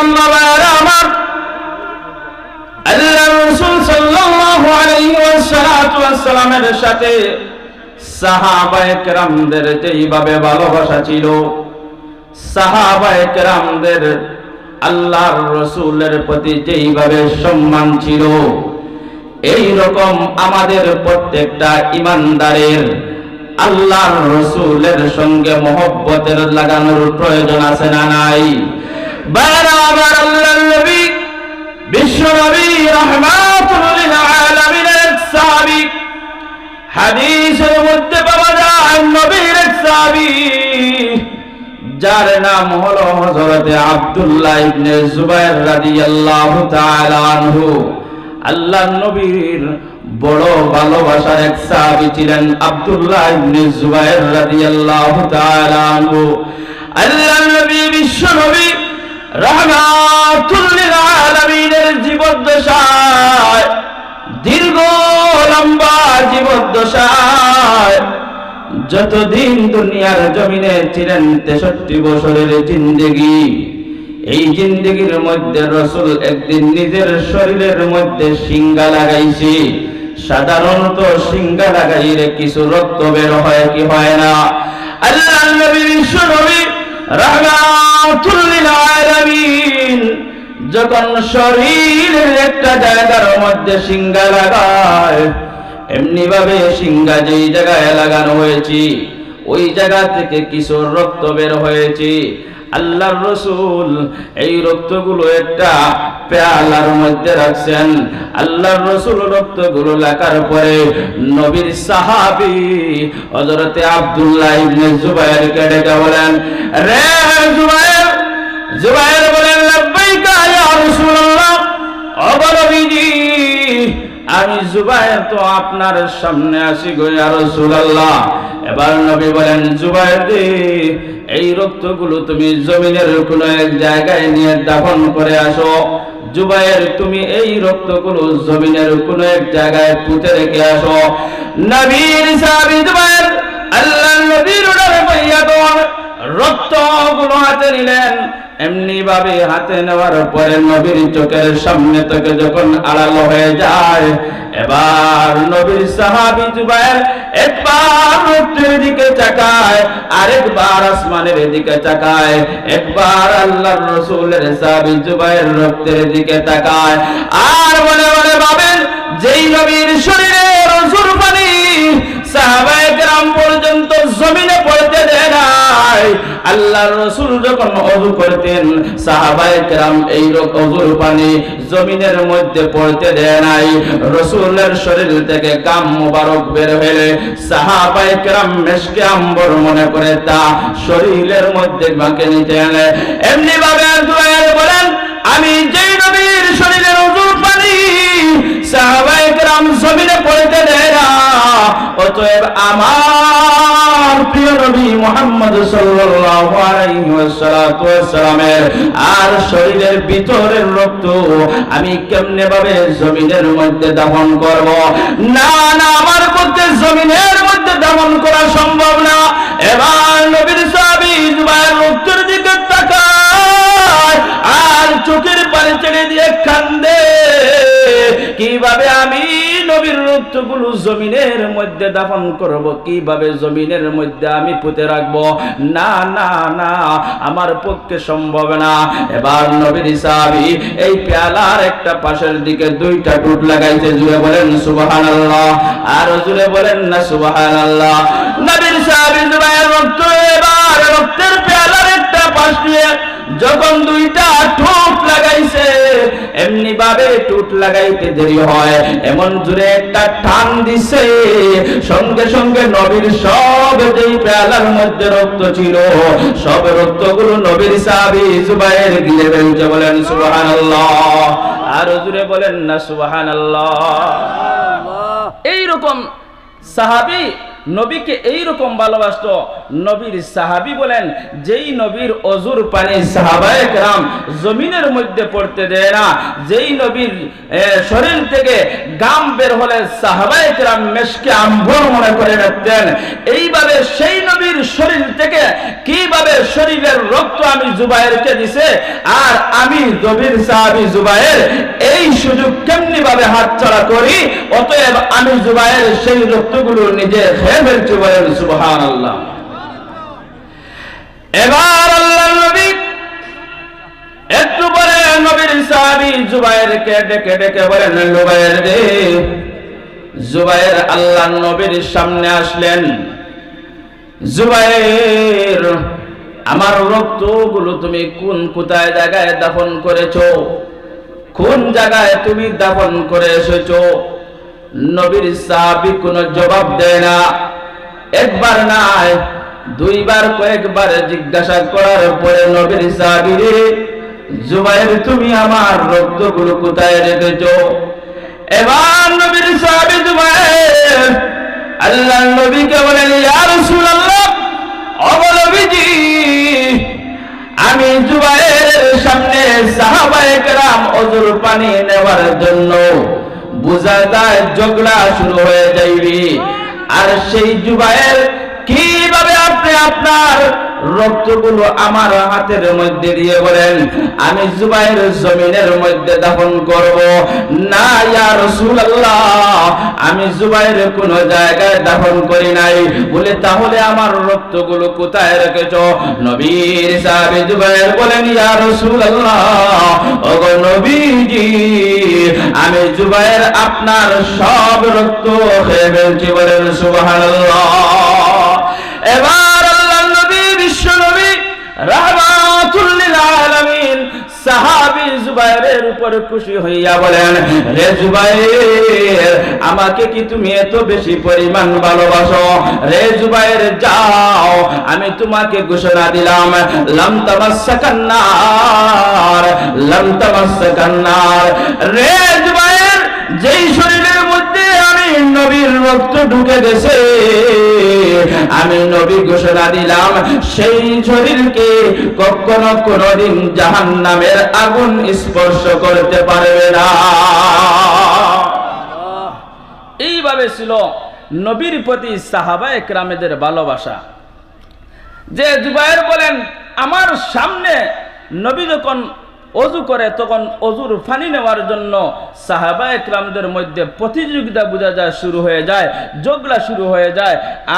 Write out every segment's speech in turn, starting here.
আমার আল্লাহ রাসূল সাল্লাল্লাহু আলাইহি সাথে সাহাবায়ে কেরামদের ভালোবাসা ছিল, সাহাবায়ে কেরামদের আল্লাহর রসুলের প্রতি সম্মান ছিল এই রকম আমাদের প্রত্যেকটা ইমানদারের আল্লাহর রসুলের সঙ্গে মহব্বতের লাগানোর প্রয়োজন আছে না নাই? নবী বিশ্ব নবী রহমাতুল সাহাবী। হাদিসের মধ্যে পাওয়া যায় নবীর সাহাবী, যার নাম হলো আব্দুল্লাহ ইবনে রাদিয়াল্লাহু তাআলা আনহু। আল্লাহ নবীর বড় ভালোবাসার এক সাহাবী ছিলেন আব্দুল্লাহ ইবনে জুবাইর রাদিয়াল্লাহু তাআলা আনহু। আল্লাহ নবী বিশ্ব নবী যতদিন দুনিয়ার জমিনে ছিলেন তেষট্টি বছরের এই জিন্দেগির মধ্যে রসুল একদিন নিজের শরীরের মধ্যে সিঙ্গা লাগাইছে। সাধারণত সিঙ্গা লাগাইলে কিছু রক্ত বের হয় কি হয় না? আল্লাহ যখন শরীরের একটা জায়গার মধ্যে সিঙ্গা লাগায় এমনি ভাবে সিঙ্গা যেই জায়গায় লাগানো হয়েছে, ওই জায়গা থেকে কিছু রক্ত বের হয়েছে। আল্লাহর রসুল এই রক্তগুলো একটা পেয়ালার মধ্যে রাখছেন। আল্লাহর রসুল রক্তগুলো লেখার পরে নবীর সাহাবি হযরতে আব্দুল্লাহ ইবনে জুবাইরকে ডেকে বলেন, রে জুবাইর জুবাইর বলেন, লাব্বাইকা ইয়া রাসূলুল্লাহ। আমি জুবাইর তো আপনার সামনে আসি গো ইয়া রাসূলুল্লাহ। এবার নবী বলেন, জুবাইর দে, এই রক্তগুলো তুমি জমিনের কোনো এক জায়গায় নিয়ে দাফন করে আসো। জুবাইর, তুমি এই রক্তগুলো জমিনের কোনো এক জায়গায় পুঁতে রেখে আসো। নবীর সাহাবী জুবাইর আল্লাহ নবীর উড়ারে বইয়া দোয়ার রক্তগুলো হাতে নিলেন। এমনি ভাবে হাতে নেওয়ার পরে নবীর চোখের সামনে থেকে যখন আড়ালো হয়ে যায়, এবার নবীর সাহাবি জুবাইর একবার রক্তের দিকে তাকায় আরেকবার আসমানের দিকে তাকায় একবার আল্লাহর রসুলের সাহাবি জুবাইর রক্তের দিকে তাকায়। আর বলে মনে ভাবেন, যেই নবীর শরীরে আল্লাহর রসুল যখন অজু করতেন, সাহাবায়ে কেরাম এই অজুর পানি জমিনের মধ্যে পড়তে দেয় নাই। রসুলের শরীর থেকে কাম মুবারক বের হলে সাহাবায়ে কেরাম মেশকে আম্বর মনে করে তা শরীরের মধ্যে বাঁকে নিতেন এমনি ভাবে বলেন, আমি যেই নবীর শরীরের অজুর পানি সাহাবায়ে কেরাম জমিনে পড়তে দেয় না অতএব আমার প্রিয় নবী মুহাম্মদ সাল্লাল্লাহু আলাইহি ওয়াসাল্লাতু ওয়াসালামের আর শরীরের ভিতরের রক্ত আমি কেমনে ভাবে জমিনের মধ্যে দাফন করব? না না, আমার পক্ষে জমিনের মধ্যে দাফন করা সম্ভব না। এবার নবীর সাহাবী জুবাইর রক্তের দিকে তাকায় আর চোখের পানি ছেড়ে দিয়ে কান্দে। কীভাবে আমি নবীর রক্তগুলো জমিনের মধ্যে দাফন করব, কীভাবে জমিনের মধ্যে আমি পুঁতে রাখব? না না না, আমার পক্ষে সম্ভব না। এবার নবীর সাহাবী এই পেয়ালার একটা পাশের দিকে দুইটা টুট লাগাইছে, জুড়ে বলেন, সুবহানাল্লাহ। আর জুড়ে বলেন, না, সুবহানাল্লাহ। নবীর সাহাবী জুবাইর রক্ত, এবার রক্তের পেয়ালার একটা পাশ দিয়ে যখন দুইটা ঠোঁট লাগাইছে এমনি ভাবে টুট লাগাইতে দেরি হয়। এমন জুড়ে একটা টান দিছে। সঙ্গে সঙ্গে নবীর সব যেই পেয়ালার মধ্যে রক্ত ছিল সব রক্তগুলো নবীর সাহাবী জুবাইর গিলে ফেলছে বলেন সুবহানাল্লাহ। আর জুড়ে বলেন না সুবহানাল্লাহ। এইরকম সাহাবী নবীকে এই রকম ভালোবাসতো। নবীর সাহাবী বলেন, যেই নবীর অজুর পানি সাহাবায়ে কেরাম জমিনের মধ্যে পড়তে দেয় না, যেই নবীর শরীর থেকে গাম বের হলে সাহাবায়ে কেরাম মেশকে আম্বর মনে করে রাখতেন। এইভাবে সেই নবীর শরীর থেকে কীভাবে শরীরের রক্ত আমি জুবাইরকে দিছে, আর আমি নবীর সাহাবী জুবাইর, এই সুযোগ কেমনি ভাবে হাতছাড়া করি, অতএব আমি জুবাইর সেই রক্তগুলো নিজে ফেলছি বলেন সুবহান আল্লাহ এবার আল্লাহ নবী একটু পরে নবীর সাহাবী ডেকে ডেকে বলেন, জুবাইর রে, জুবাইর আল্লাহ নবীর সামনে আসলেন। জুবাইর, আমার রক্তগুলো তুমি কোন কোথায় জায়গায় দাফন করেছ? কোন জায়গায় তুমি দাফন করে এসেছ? নবীর সাহাবী কোনো জবাব দেয় না। একবার নাই দুইবার, কয়েকবার জিজ্ঞাসা করার পরে নবীর সাহাবী জুবাইর তুমি আমার রক্তগুলো কোথায় রেখেছো? এবার নবীর সাহাবী জুবাইর আল্লাহ নবীকে বলেন, ইয়া রাসূলুল্লাহ, অবলবিজি, আমি জুবাইরের সামনে সাহাবায়ে কেরাম অজুর পানি নেওয়ার জন্য বুঝা যায় ঝগড়া শুরু হয়ে যাইবি। আর সেই যুবায়ের কীভাবে আপনি আপনার রক্তগুলো আমার হাতের মধ্যে দিয়ে বলেন, আমি জুবাইর জমিনের মধ্যে দাফন করব। না, ইয়া রাসূলুল্লাহ, আমি জুবাইর কোন জায়গায় দাফন করি নাই। বলে, তাহলে আমার রক্তগুলো কোথায় রেখেছো? নবীর সাহাবী জুবাইর বলেন, ইয়া রাসূলুল্লাহ, ওগো নবীজি, আমি জুবাইর আপনার সব রক্ত খেয়ে ফেলছি বলেন, সুবহানাল্লাহ। এবার নবী রাহমাতুল লিল আলামিন। সাহাবী জুবাইরের উপর খুশি হইয়া বলেন, রে জুবাইর, আমাকে কি তুমি এত বেশি পরিমাণ ভালোবাসো? রে জুবাইর, যাও, আমি তোমাকে ঘোষণা দিলাম যেই শরীরের মধ্যে আমি নবীর রক্ত ঢুকে গেছে। আমি নবী ঘোষণা দিলাম, সেই শরীরকে কখনো কোনদিন জাহান নামের আগুন স্পর্শ করতে পারবে না। এইভাবে ছিল নবীর প্রতি সাহাবা একরামেদের ভালোবাসা। যে জুবাইর বলেন, আমার সামনে নবী যখন অজু করে, তখন অজুর ফানি নেওয়ার জন্য সাহাবা একরামদের মধ্যে প্রতিযোগিতা বোঝা যায়, শুরু হয়ে যায় ঝগড়া শুরু হয়ে যায়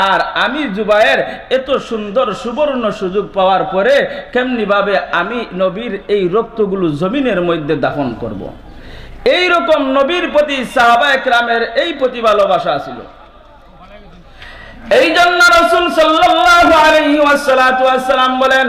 আর আমি জুবাইর এত সুন্দর সুবর্ণ সুযোগ পাওয়ার পরে কেমনিভাবে আমি নবীর এই রক্তগুলো জমিনের মধ্যে দাফন করব। এই রকম নবীর প্রতি সাহাবা একরামের এই প্রতি ভালোবাসা ছিল এই জন্য রসুল ওয়াসসালাতু ওয়াসসালাম বলেন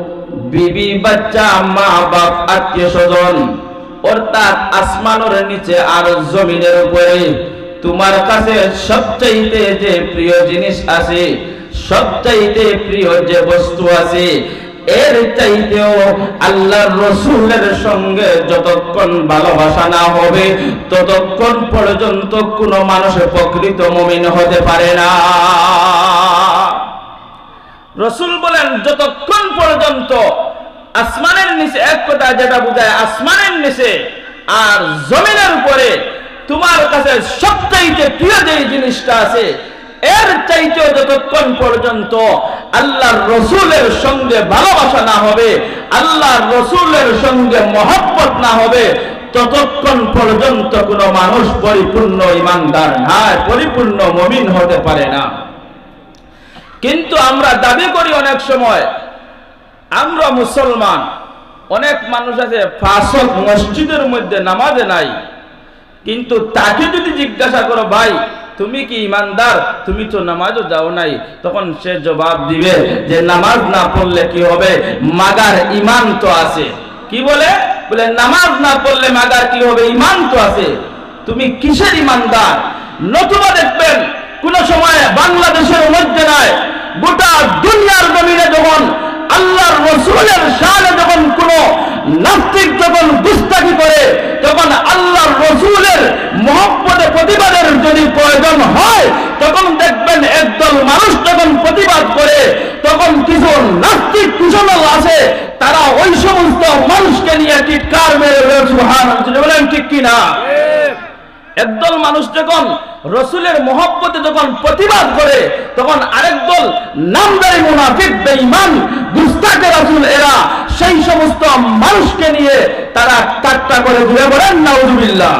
বিবি বাচ্চা, মা বাপ, আত্মীয় স্বজন। অর্থাৎ আসমানের নিচে আর জমিনের উপরে। তোমার কাছে সবচাইতে যে প্রিয় জিনিস আছে, সবচাইতে প্রিয় যে বস্তু আছে, এর চাইতেও আল্লাহর রসুলের সঙ্গে যতক্ষণ ভালোবাসা না হবে, ততক্ষণ পর্যন্ত কোনো মানুষ প্রকৃত মমিন হতে পারে না। রসুল বলেন, যতক্ষণ পর্যন্ত আসমানের নিচে এক কথা যেটা বোঝায়, আসমানের নিচে আর জমিনের উপরে তোমার কাছে সবচাইতে প্রিয় যে জিনিসটা আছে, এর চাইতেও যতক্ষণ পর্যন্ত আল্লাহর রসুলের সঙ্গে ভালোবাসা না হবে, আল্লাহর রসুলের সঙ্গে মহব্বত না হবে, ততক্ষণ পর্যন্ত কোনো মানুষ পরিপূর্ণ ইমানদার নয় পরিপূর্ণ মমিন হতে পারে না। কিন্তু আমরা দাবি করি অনেক সময়, আমরা মুসলমান, অনেক মানুষ আছে ফাঁসক মসজিদের মধ্যে নামাজে নাই, কিন্তু তাকে যদি জিজ্ঞাসা করো, ভাই, তুমি কি ইমানদার? তুমি তো নামাজও যাও নাই। তখন সে জবাব দিবে যে, নামাজ না পড়লে কি হবে? মাগার ইমান তো আছে। কি বলে? বলে, নামাজ না পড়লে মাগার কি হবে? ইমান তো আছে। তুমি কিসের ইমানদার নতুবা দেখবেন কোন সময় বাংলাদেশের মধ্যে নয় গোটা দুনিয়ার জমিনে যখন আল্লাহর রসুলের সালে যখন কোন নাস্তিক যখন গুস্তাকি করে তখন আল্লাহর রসুলের মহব্বতে প্রতিবাদের যদি প্রয়োজন হয়, তখন দেখবেন একদল মানুষ যখন প্রতিবাদ করে, তখন কিছু নাস্তিক কুশল আছে, তারা ওই সমস্ত মানুষকে নিয়ে চিৎকার মেরে বলেন ঠিক কিনা একদল মানুষ যখন রসুলের মহব্বতে যখন প্রতিবাদ করে, তখন আরেক দল নামদারি মুনাফিক, বেঈমান গুস্তাকে রসুল এরা সেই সমস্ত মানুষকে নিয়ে তারা ঠাট্টা করে ঘুরে বলেন নাউজুবিল্লাহ।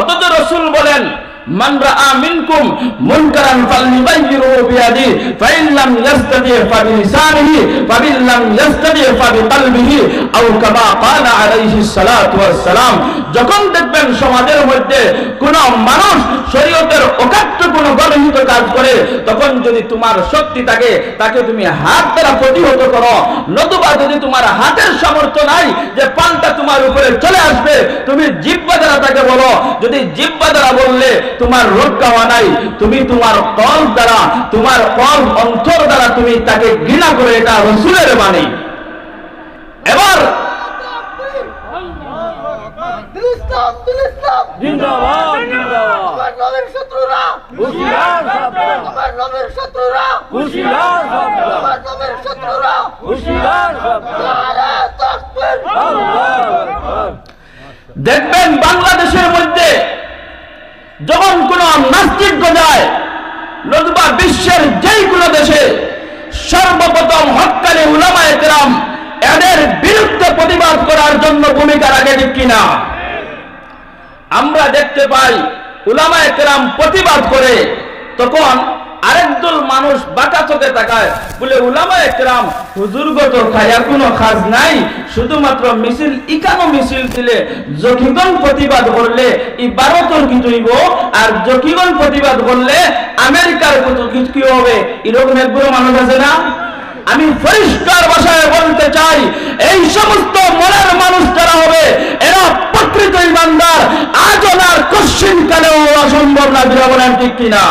অথচ রসুল বলেন من رأى منكم منكرا فليغيره بيده فإن لم يستطع فبلسانه فإن لم يستطع فبقلبه أو كما قال عليه الصلاة والسلام যখন দেখবেন সমাজের মধ্যে কোন মানুষ শরীয়তের অকাট্য কোন গণহিত কাজ করে তখন যদি তোমার শক্তি থাকে তাকে তুমি হাত দ্বারা প্রতিহত করো নতুবা যদি তোমার হাতের সামর্থ্য নাই যে পাল্টা তোমার উপরে চলে আসবে তুমি জিব্বা দ্বারা তাকে বলো যদি জিব্বা দ্বারা বললে তোমার রক্ষা হওয়া নাই তুমি তোমার কল দ্বারা তোমার কল অন্তর দ্বারা তুমি তাকে ঘৃণা করে এটা রসুলের বাণী। এবার দেখবেন বাংলাদেশের মধ্যে যখন কোন নাস্তিক যায় নতুবা বিশ্বের যেই কোনো দেশে সর্বপ্রথম হকানি উলামায় গ্রাম এদের বিরুদ্ধে প্রতিবাদ করার জন্য ভূমিকা রাখে ঠিক কিনা? আমরা দেখতে পাই উলামায় কেরাম প্রতিবাদ করে তখন আরেকদল মানুষ বাঁকা চোখে তাকায়। বলে উলামা একরাম হুজুরগত খায়ার কোনো কাজ নাই। শুধুমাত্র মিছিল, ইকানো মিছিল দিলে জকিগণ প্রতিবাদ করলে ই ভারতের কি হইব? আর জকিগণ প্রতিবাদ করলে আমেরিকার কত কি হবে? এরকম একগুলো মানুষ আছে না? আমি পরিষ্কার ভাষায় বলতে চাই, এই সমস্ত মনের মানুষ যারা হবে, এরা প্রকৃত ইমানদার। আজনার কশ্চিন কালেও অসম্ভব না বিরা ঠিক কিনা?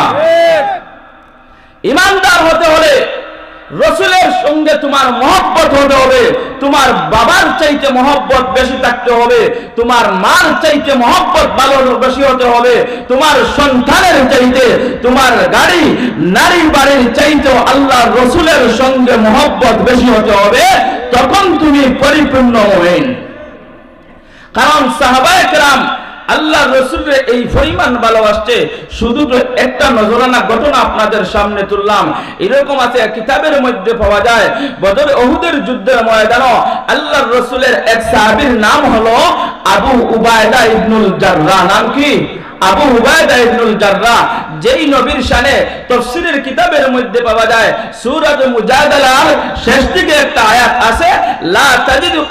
ইমানদার হতে হলে রসুলের সঙ্গে তোমার মহব্বত হতে হবে। তোমার বাবার চাইতে মহব্বত বেশি থাকতে হবে। তোমার মার চাইতে মহব্বত ভালো বেশি হতে হবে। তোমার সন্তানের চাইতে, তোমার গাড়ি, নারী বাড়ির চাইতে আল্লাহ রসুলের সঙ্গে মহব্বত বেশি হতে হবে তখন তুমি পরিপূর্ণ হবেন। কারণ সাহাবায়ে কেরাম আল্লাহ রসুলের এই পরিমাণ ভালোবাসছে, শুধু একটা নজরানা ঘটনা আপনাদের সামনে তুললাম। এরকম আছে কিতাবের মধ্যে পাওয়া যায়, বদর অহুদের যুদ্ধের ময়দান আল্লাহ রসুলের এক সাহাবির নাম হলো আবু উবায়দা ইবনুল জাররা। নাম কি? আবু উবায়দা যেই নবীর শানে তাফসীরের কিতাবের মধ্যে পাওয়া যায় সূরাত মুজাদালার শেষ দিকে একটা আয়াত আছে, লা তাজিদু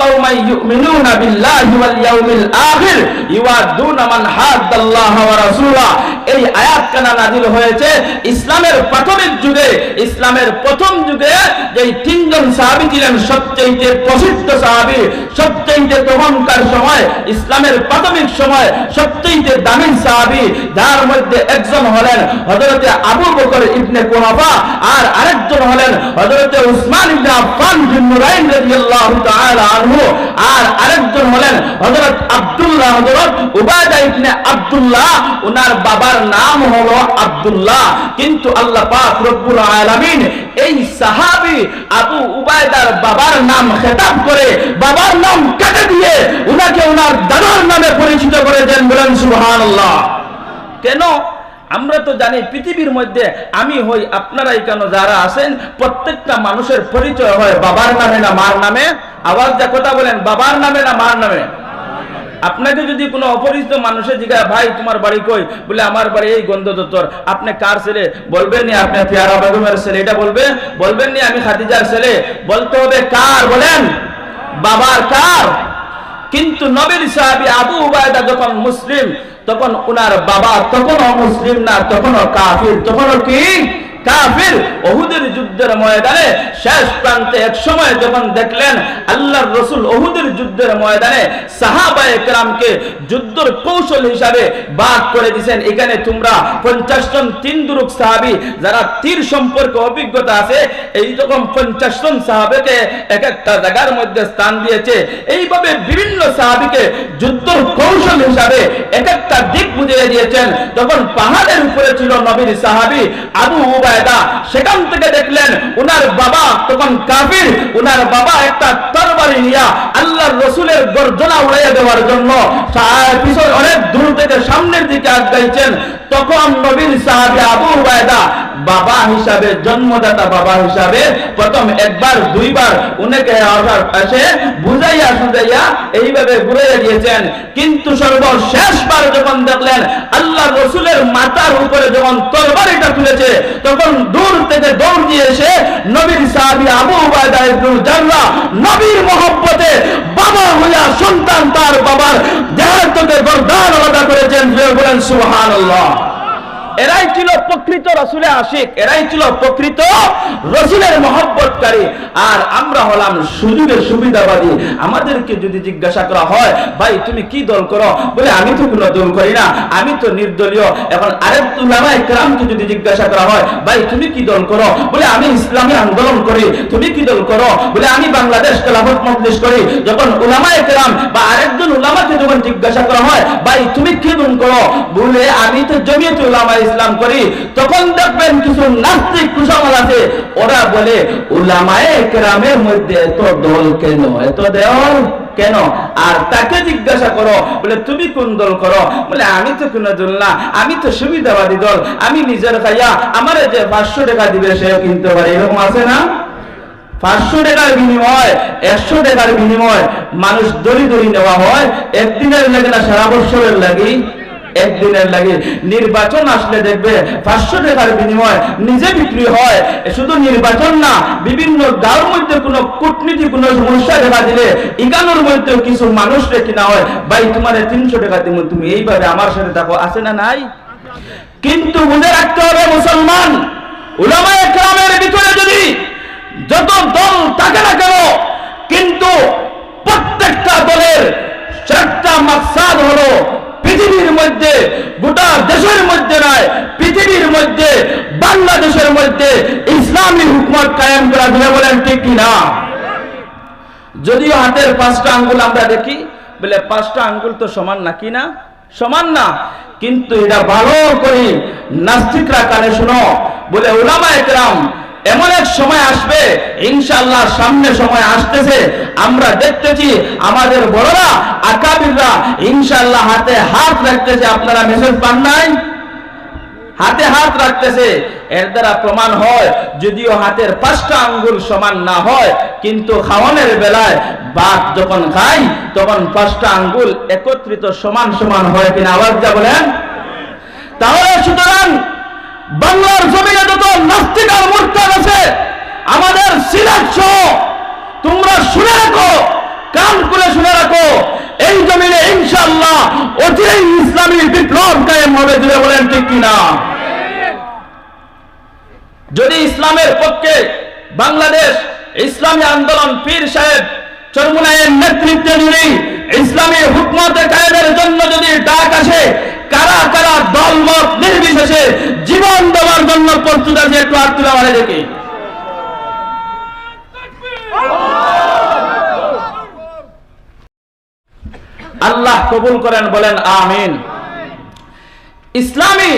ইউমিনুনা বিল্লাহি ওয়াল ইয়াউমিল আখির ইওয়াদুনা মান হাদ্দাল্লাহ ওয়া রাসূলা। এই আয়াত কানা হয়েছে? ইসলামের প্রাথমিক যুগে, ইসলামের প্রথম যুগে যেই তিনজন সাহাবী ছিলেন সবচেয়ে প্রসিদ্ধ সাহাবী সবচেয়ে তখনকার সময়, ইসলামের প্রাথমিক সময় সবচেয়ে দামি সাহাবী যার মধ্যে একজন হলেন হযরতে আবু বকর ইবনে কুহাফা আর আরেকজন হলেন হযরতে উসমান ইবনে আফফান বিন নুরাইন রাদিয়াল্লাহু তাআলা আনহু আর আরেকজন হলেন হযরত আব্দুল্লাহ, হযরত উবাদা ইবনে আব্দুল্লাহ। ওনার বাবার নাম হলো আব্দুল্লাহ। কিন্তু আল্লাহ পাক রব্বুল আলামিন এই সাহাবী আবু উবায়দার বাবার নাম খেতাব করে বাবার নাম কেটে দিয়ে উনাকে ওনার দাদার নামে পরিচিত করে দেন বলেন সুবহানাল্লাহ। কেন? আমরা তো জানি পৃথিবীর মধ্যে আমি হই আপনারা এখানে যারা আছেন? প্রত্যেকটা মানুষের পরিচয় হয় বাবার নামে না মার নামে? আওয়াজ যা কথা বলেন, বাবার নামে না মার নামে? আপনাকে যদি কোনো অপরিচিত মানুষের জিজ্ঞাসা, ভাই, তোমার বাড়ি কই? বলে, আমার বাড়ি এই গন্ধ দত্তর আপনি কার ছেলে? বলবেন নি, আপনি পেয়ারা বেগমের ছেলে। এটা বলবে? বলবেন নি, আমি খাদিজার ছেলে। বলতে হবে কার? বলেন। বাবার কার? কিন্তু নবীর সাহাবি আবু উবায়দা যখন মুসলিম, তখন উনার বাবা তখনও মুসলিম না, তখনও কাফির, তখনও কি? কাফির ওহুদের যুদ্ধের ময়দানে শেষ প্রান্তে এক সময় যখন দেখলেন আল্লাহর রসুল ওহুদের যুদ্ধের ময়দানে যুদ্ধের কৌশল হিসাবে বাদ করে দিয়েছেন এখানে তোমরা পঞ্চাশ জন তিন দুরুক সাহাবি যারা তীর সম্পর্কে অভিজ্ঞতা আছে, এই রকম পঞ্চাশ জন সাহাবেকে এক একটা জায়গার মধ্যে স্থান দিয়েছে। এইভাবে বিভিন্ন সাহাবিকে যুদ্ধর কৌশল হিসাবে এক একটা দিক বুঝিয়ে দিয়েছেন। তখন পাহাড়ের উপরে ছিল নবীর সাহাবি আবু উবায়দা সেখান থেকে দেখলেন উনার বাবা তখন কাফির, উনার বাবা একটা তরবারি নিয়া আল্লাহর রসুলের গর্জনা উড়াইয়া দেওয়ার জন্য পিছনে অনেক দূর থেকে সামনের দিকে আগাইছেন। তখন নবীর সাহাবি আবু উবায়দা বাবা হিসাবে, জন্মদাতা বাবা হিসাবে প্রথম একবার, দুইবার উনাকে পাশে বুঝাইয়া সুঝাইয়া এইভাবে ঘুরাইয়া দিয়েছেন। কিন্তু সর্বশেষবার যখন দেখলেন আল্লাহ রসুলের মাথার উপরে যখন তরবারিটা তুলেছে, তখন দূর থেকে দৌড় দিয়ে এসে নবীর সাহাবি আবু উবায়দা জাররা নবীর মহব্বতে বাবা হইয়া সন্তান তার বাবার দেহের থেকে গর্দান আলাদা করেছেন বলেন সুবহানাল্লাহ। এরাই ছিল প্রকৃত রসুলের আশিক, এরাই ছিল প্রকৃত রসুলের মহব্বতকারী। আর আমরা হলাম সুযোগের সুবিধাবাদী। আমাদেরকে যদি জিজ্ঞাসা করা হয়, ভাই, তুমি কি দল করো? বলে, আমি তো কোনো দল করি না, আমি তো নির্দলীয়। এখন আরেক উলামা একরামকে যদি জিজ্ঞাসা করা হয়, ভাই, তুমি কি দল করো? বলে, আমি ইসলামী আন্দোলন করি, তুমি কি দল করো? বলে, আমি বাংলাদেশ খেলাফত মজলিস করি। যখন উলামা একরাম বা আরেকজন উলামাকে যখন জিজ্ঞাসা করা হয়, ভাই, তুমি কি দল করো? বলে, আমি তো জমিয়ত উলামা ইসলাম করি, তখন দেখবেন কিছু নাস্তিক কুসংল আছে। ওরা বলে, উলামায়ে কেরামের মধ্যে এত দল কেন? এত দেওয়াল কেন? আর তাকে জিজ্ঞাসা করো, বলে, তুমি কোন দল করো? বলে, আমি তো কোন দল না, আমি তো সুবিধাবাদী দল, আমি নিজের খাইয়া, আমার যে পাঁচশো টাকা দিবে সে কিনতে পারে। এরকম আছে না? পাঁচশো টাকার বিনিময়, একশো টাকার বিনিময় মানুষ দড়ি দড়ি নেওয়া হয়। একদিনের লাগে না, সারা বছরের লাগি একদিনের লাগে নির্বাচন আসলে দেখবে পাঁচশো টাকার বিনিময় নিজে বিক্রি হয়। শুধু নির্বাচন না, বিভিন্ন গাঁর মধ্যে কোনো কূটনীতি, কোনো সমস্যা দেখা দিলে ইগানোর মধ্যে কিছু মানুষ রেখে না হয়, ভাই, তোমার তিনশো টাকা দিব তুমি এইভাবে আমার সাথে থাকো আছে না নাই? কিন্তু বুঝে রাখতে হবে মুসলমান উলামায়ে ভিতরে যদি যত দল থাকে না কেন, কিন্তু প্রত্যেকটা দলের চারটা মাকসাদ হলো পৃথিবীর মধ্যে, গোটা দেশের মধ্যে নয়, পৃথিবীর মধ্যে, বাংলাদেশের মধ্যে ইসলামী হুকুমত কায়েম করা দিলে বলেন ঠিক কিনা? যদিও হাতের পাঁচটা আঙ্গুল আমরা দেখি, বলে পাঁচটা আঙ্গুল তো সমান না কি না সমান না, কিন্তু এটা ভালো করে নাস্তিকরা কানে শুনো, বলে ওলামা একরাম এমন এক সময় আসবে ইনশাল্লাহ সামনে সময় আসতেছে। আমরা দেখতেছি আমাদের বড়রা, আকাবিররা ইনশাল্লাহ হাতে হাত রাখতেছে। আপনারা মেসেজ পান নাই? হাতে হাত রাখতেছে। এর দ্বারা প্রমাণ হয়, যদিও হাতের পাঁচটা আঙ্গুল সমান না হয়, কিন্তু খাওয়ানোর বেলায় বাঘ যখন খাই তখন পাঁচটা আঙ্গুল একত্রিত সমান সমান হয় কিনা আওয়াজ যা বলেন? তাহলে সুতরাং বাংলার জমিনে যত নাস্তিক আর মুরতাদ আছে, আমাদের সিলেট তোমরা শুনে রাখো, কান করে শুনে রাখো, এই জমিনে ইনশাআল্লাহ অচিরেই ইসলামী বিপ্লব কায়েম হবে দিলে বলেন ঠিক কিনা? যদি ইসলামের পক্ষে বাংলাদেশ ইসলামী আন্দোলন পীর সাহেব চরমুনায়ের নেতৃত্বে যদি ইসলামী হুকমতে কায়েমের জন্য যদি ডাক আসে, কারা কারা দলমত নির্বিশেষে জীবন দেওয়ার জন্য প্রস্তুত আছে একটু হাত তুলে আমাদের দেখি। আল্লাহ কবুল করেন, বলেন আমিন। ইসলামী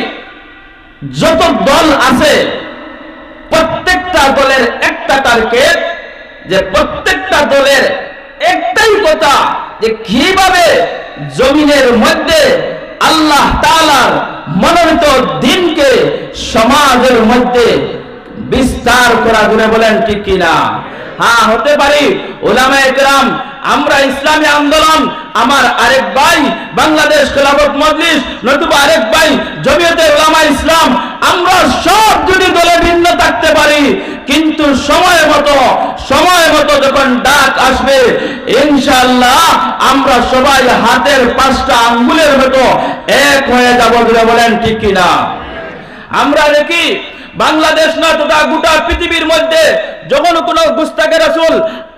যত দল আছে, প্রত্যেকটা দলের একটা টার্গেট যে প্রত্যেকটা দলের একটাই কথা যে কীভাবে জমিনের মধ্যে আল্লাহ তালার মনোনীত দিনকে সমাজের মধ্যে বিস্তার করা গুনে বলেন ঠিক কিনা? হ্যাঁ হতে পারি। ওলামা একরাম আমরা ইসলামী আন্দোলন, আমার আরেক ভাই বাংলাদেশ খেলাফত মজলিস, নতুবা আরেক ভাই জমিয়তে ওলামা ইসলাম, আমরা সব যদি দলে ভিন্ন থাকতে পারি, কিন্তু সময় মতো সময় মতো যখন ডাক আসবে, ইনশাআল্লাহ আমরা সবাই হাতের পাঁচটা আঙ্গুলের মতো এক হয়ে যাব বলে বলেন ঠিক কিনা? আমরা দেখি বাংলাদেশ না তথা গোটা পৃথিবীর মধ্যে যখন কোন গুস্তাকে রাসূল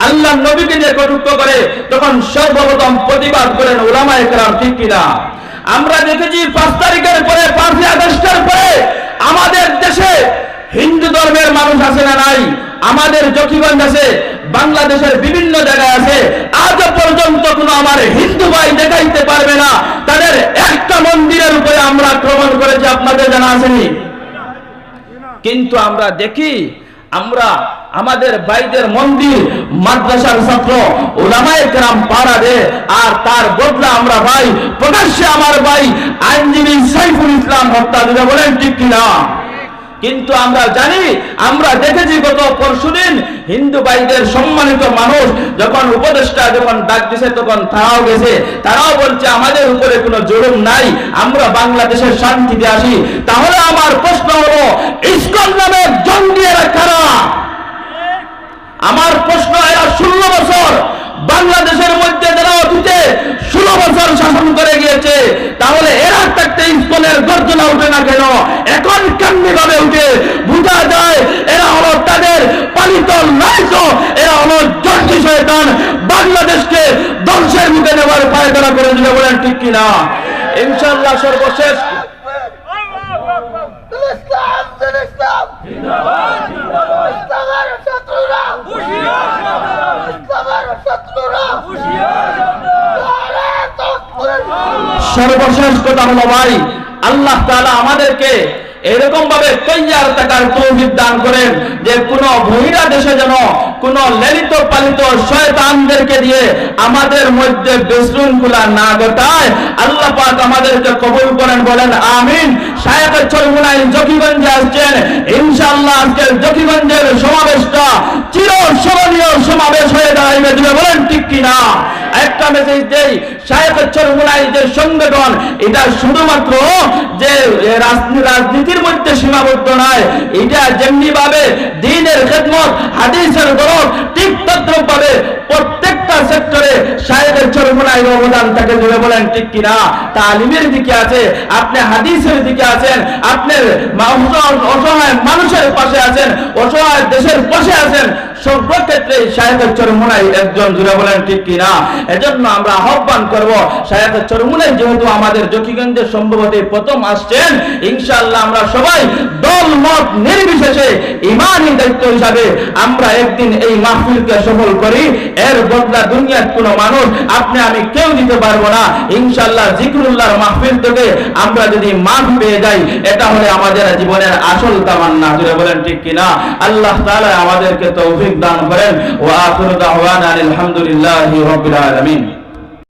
আল্লাহ নবীকে নিয়ে কটুক্ত করে, তখন সর্বপ্রথম প্রতিবাদ করেন ওলামায়ে কেরাম ঠিক কিনা? আমরা দেখেছি পাঁচ তারিখের পরে, পাঁচই আগস্টের পরে আমাদের দেশে হিন্দু ধর্মের মানুষ আছে না নাই? আমাদের জকিগঞ্জ আছে, বাংলাদেশের বিভিন্ন জায়গায় আছে। আজ পর্যন্ত কোনো আমার হিন্দু ভাই দেখাইতে পারবে না। তাদের একটা মন্দিরের উপরে আমরা আক্রমণ করেছি, আপনাদের জানা আসেনি কিন্তু আমরা দেখি, আমরা আমাদের বাইদের মন্দির, মাদ্রাসার ছাত্র ওলামায় কেরাম পাড়া দে আর তার বদলা আমরা ভাই, প্রকাশ্যে আমার ভাই আইনজীবী সাইফুল ইসলাম হত্যা দিতে বলেন ঠিক কিনা? কিন্তু আমরা জানি, আমরা দেখেছি গত পরশুদিন হিন্দু ভাইদের সম্মানিত মানুষ যখন উপদেষ্টা যখন ডাক দিছে, তখন তারাও গেছে। তারাও বলছে, আমাদের উপরে কোনো জুলুম নাই, আমরা বাংলাদেশের শান্তিতে আসি তাহলে আমার প্রশ্ন হলো, ইসকন নামের জঙ্গিয়েরা কারা? আমার প্রশ্ন এরা ষোলো বছর বাংলাদেশের মধ্যে যারা অতীতে ষোলো বছর শাসন করে গিয়েছে তাহলে এরা থাকতে ইস্কনের গর্জনা উঠে না কেন? এখন কেমনি ভাবে উঠে? বোঝা যায় এরা হলো তাদের পালিত নাইতো এরা হলো জঙ্গি শয়তান। বাংলাদেশকে ধ্বংসের মুখে নেবার পায়তারা করে দিলে বলেন ঠিক কিনা? ইনশাল্লাহ সর্বশেষ। শত্রুরা শত্রুরা সর্বশেষ কথা হলো ভাই আল্লাহ তালা আমাদেরকে এরকম ভাবে তৈয়ার থাকার তৌফিক দান করেন যে কোন বহিরা দেশে যেন কোন ললিত পালিত শয়তানদেরকে দিয়ে আমাদের মধ্যে বিশৃঙ্খলা না ঘটায় আল্লাহ পাক আমাদেরকে কবুল করেন, বলেন আমিন। শায়েখ চরমুনাই জকিগঞ্জে আসছেন। ইনশাআল্লাহ আজকের জকিগঞ্জের সমাবেশটা চির স্মরণীয় সমাবেশ হয়ে দাঁড়াইবে দিবে বলেন ঠিক কিনা। একটা মেসেজ দেই, শায়েখ চরমুনাই যে সংগঠন, এটা শুধুমাত্র যে, এ রাজনী- মধ্যে সীমাবদ্ধ নয়। এটা যেমনি ভাবে দিনের খেদমত, হাদিসের গরম ঠিক ভাবে প্রত্যেকটা সেক্টরে সাহেবের চরমনায় অবদান তাকে ধরে বলেন, ঠিক কিনা? তালিমের দিকে আছে, আপনি হাদিসের দিকে আছেন, আপনার অসহায় মানুষের পাশে আছেন, অসহায় দেশের পাশে আছেন সর্বক্ষেত্রে চরমুনাই একজন, জুড়ে বলেন, ঠিক কিনা? এজন্য আমরা আহ্বান করব চরমুনাই যেহেতু আমাদের প্রথম আসছেন আমরা সবাই দল মত নির্বিশেষে দায়িত্ব হিসাবে আমরা একদিন এই মাহফিলকে সফল করি। এর বদলা দুনিয়ার কোন মানুষ আপনি, আমি কেউ দিতে পারব না। ইনশাআল্লাহ জিকরুল্লাহর মাহফিল থেকে আমরা যদি মাফ পেয়ে যাই, এটা হলে আমাদের জীবনের আসল তামান্না, জুড়ে বলেন, ঠিক কিনা? আল্লাহ তাআলা আমাদেরকে তৌফিক দান করেন। ওয়া আখিরু দাওয়ানা আলহামদুলিল্লাহি রাব্বিল আলামিন।